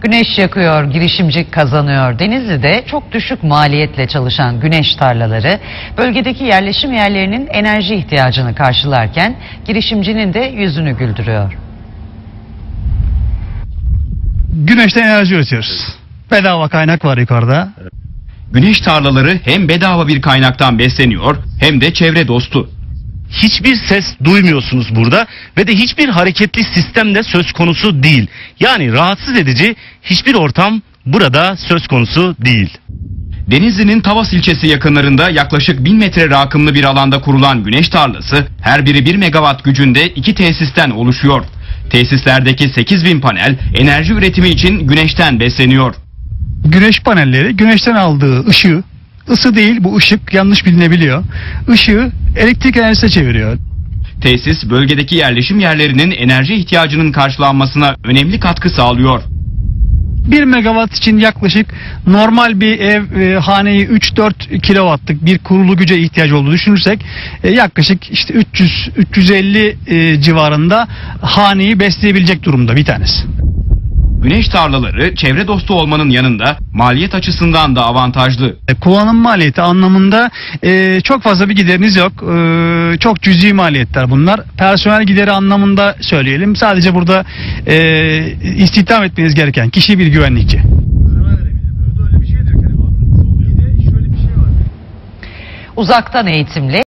Güneş yakıyor, girişimci kazanıyor. Denizli'de çok düşük maliyetle çalışan güneş tarlaları bölgedeki yerleşim yerlerinin enerji ihtiyacını karşılarken girişimcinin de yüzünü güldürüyor. Güneşten enerji üretiyoruz. Bedava kaynak var yukarıda. Güneş tarlaları hem bedava bir kaynaktan besleniyor hem de çevre dostu. Hiçbir ses duymuyorsunuz burada ve de hiçbir hareketli sistem de söz konusu değil. Yani rahatsız edici hiçbir ortam burada söz konusu değil. Denizli'nin Tavas ilçesi yakınlarında yaklaşık 1000 metre rakımlı bir alanda kurulan güneş tarlası her biri 1 megawatt gücünde iki tesisten oluşuyor. Tesislerdeki 8000 panel enerji üretimi için güneşten besleniyor. Güneş panelleri güneşten aldığı ışığı, ısı değil bu ışık yanlış bilinebiliyor. Işığı elektrik enerjisine çeviriyor. Tesis bölgedeki yerleşim yerlerinin enerji ihtiyacının karşılanmasına önemli katkı sağlıyor. 1 megawatt için yaklaşık normal bir ev e, haneyi 3-4 kilowattlık bir kurulu güce ihtiyaç olduğunu düşünürsek e, yaklaşık işte 300 350 e, civarında haneyi besleyebilecek durumda bir tanesi. Güneş tarlaları çevre dostu olmanın yanında maliyet açısından da avantajlı. E, Kullanım maliyeti anlamında e, çok fazla bir gideriniz yok. E, çok cüzi maliyetler bunlar. Personel gideri anlamında söyleyelim. Sadece burada e, istihdam etmeniz gereken kişi bir güvenlikçi. Uzaktan eğitimle